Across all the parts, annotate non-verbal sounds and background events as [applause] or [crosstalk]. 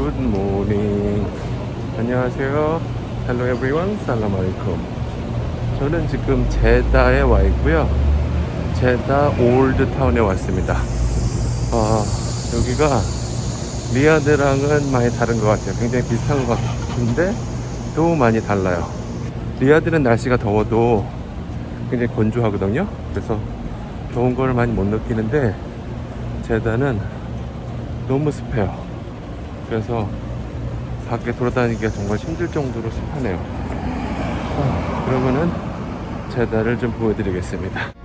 굿모닝 안녕하세요. 헬로 에브리원 살람 알이쿰 저는 지금 제다에 와 있고요. 제다 올드타운에 왔습니다. 어, 여기가 리아드랑은 많이 다른 것 같아요. 굉장히 비슷한 것 같은데 또 많이 달라요. 리아드는 날씨가 더워도 굉장히 건조하거든요. 그래서 더운 걸 많이 못 느끼는데 제다는 너무 습해요. 그래서 밖에 돌아다니기가 정말 힘들 정도로 습하네요. 아, 그러면은 제다를 좀 보여드리겠습니다.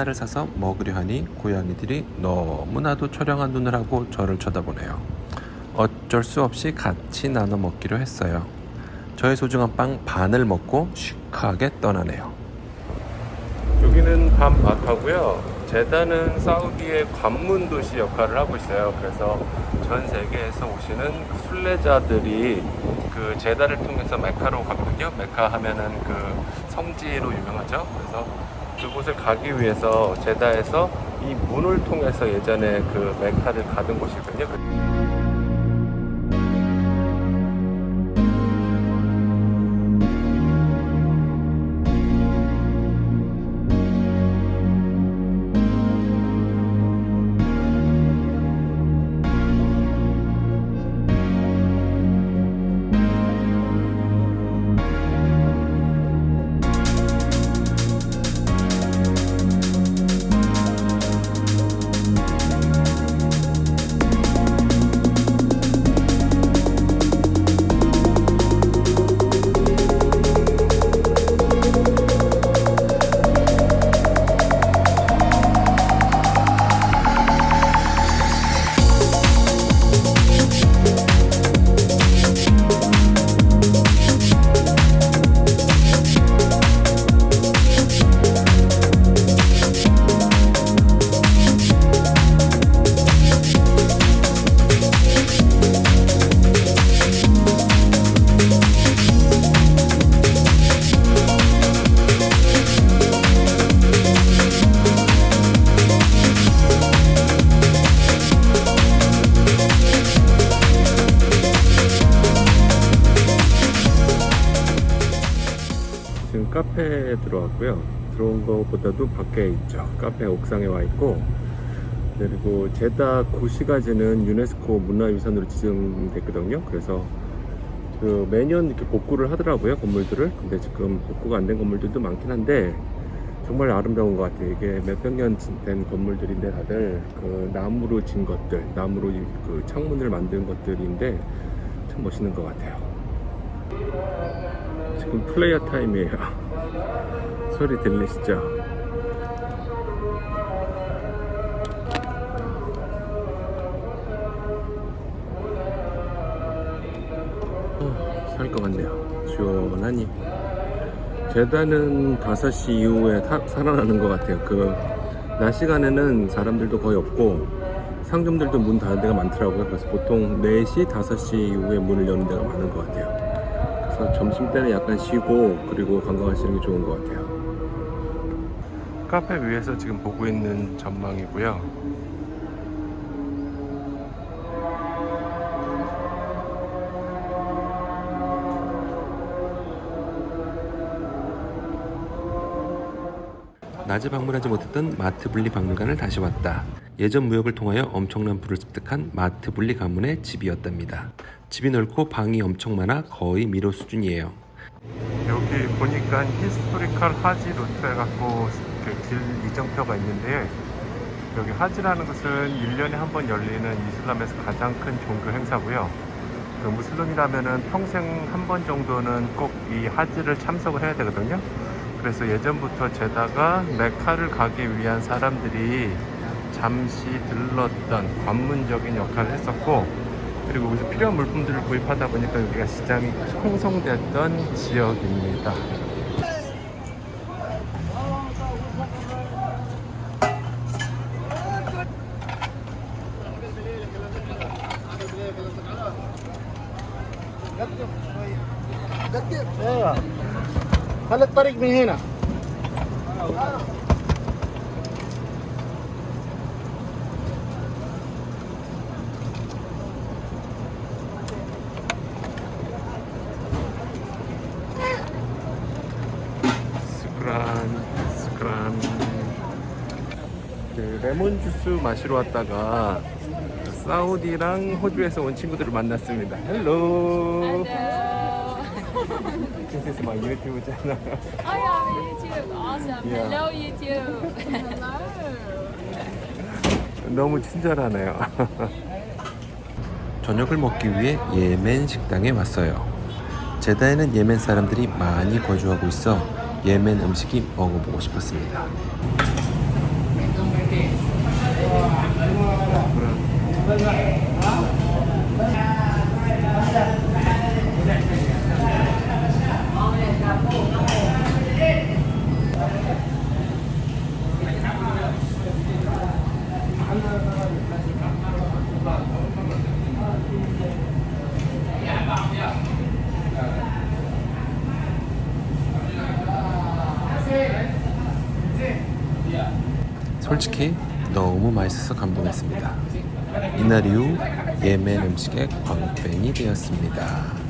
하나를 사서 먹으려 하니 고양이들이 너무나도 처량한 눈을 하고 저를 쳐다보네요. 어쩔 수 없이 같이 나눠 먹기로 했어요. 저의 소중한 빵 반을 먹고 시크하게 떠나네요. 여기는 밤 마카고요. 제다는 사우디의 관문 도시 역할을 하고 있어요. 그래서 전 세계에서 오시는 그 순례자들이 그 제다를 통해서 메카로 가거든요. 메카 하면은 그 성지로 유명하죠. 그래서 그곳을 가기 위해서 제다에서 이 문을 통해서 예전에 그 메카를 가던 곳이거든요. 카페에 들어왔고요. 들어온 것보다도 밖에 있죠. 카페 옥상에 와 있고 그리고 제다 고시가지는 유네스코 문화유산으로 지정됐거든요. 그래서 그 매년 이렇게 복구를 하더라고요 건물들을. 근데 지금 복구가 안 된 건물들도 많긴 한데 정말 아름다운 것 같아요. 이게 몇백 년 된 건물들인데 다들 그 나무로 진 것들, 나무로 이- 그 창문을 만든 것들인데 참 멋있는 것 같아요. 지금 플레이어 타임이에요. [laughs] 소리 들리시죠? 어, 살것 같네요. 시원하니. 제다는 5시 이후에 타- 살아나는 것 같아요. 그, 낮 시간에는 사람들도 거의 없고, 상점들도 문 닫은 데가 많더라고요. 그래서 보통 4시, 5시 이후에 문을 여는 데가 많은 것 같아요. 점심 때는 약간 쉬고 그리고 관광하시는 게 좋은 것 같아요. 카페 위에서 지금 보고 있는 전망이고요. 낮에 방문하지 못했던 마트 분리 박물관을 다시 왔다. 예전 무역을 통하여 엄청난 부를 습득한 마트 분리 가문의 집이었답니다. 집이 넓고 방이 엄청 많아 거의 미로 수준이에요. 여기 보니까 히스토리컬 하지 루트 해갖고 그 길 이정표가 있는데 여기 하지라는 것은 1년에 한 번 열리는 이슬람에서 가장 큰 종교 행사고요. 그 무슬림이라면은 평생 한 번 정도는 꼭 이 하지를 참석을 해야 되거든요. 그래서 예전부터 제다가 메카를 가기 위한 사람들이 잠시 들렀던 관문적인 역할을 했었고 그리고 여기서 필요한 물품들을 구입하다 보니까 여기가 시장이 형성됐던 지역입니다. ايوه خلي الطريق من هنا 레몬 주스 마시러 왔다가 사우디랑 호주에서 온 친구들을 만났습니다. 헬로. This is my YouTube channel. Oh yeah, YouTube. Awesome. Yeah. Hello YouTube. 너무 친절하네요. [laughs] 저녁을 먹기 위해 예멘 식당에 왔어요. 제다에는 예멘 사람들이 많이 거주하고 있어 예멘 음식이 먹어보고 싶었습니다. 솔직히 너무 맛있어서 감동했습니다. 이날 이후 예멘 음식의 광팬이 되었습니다.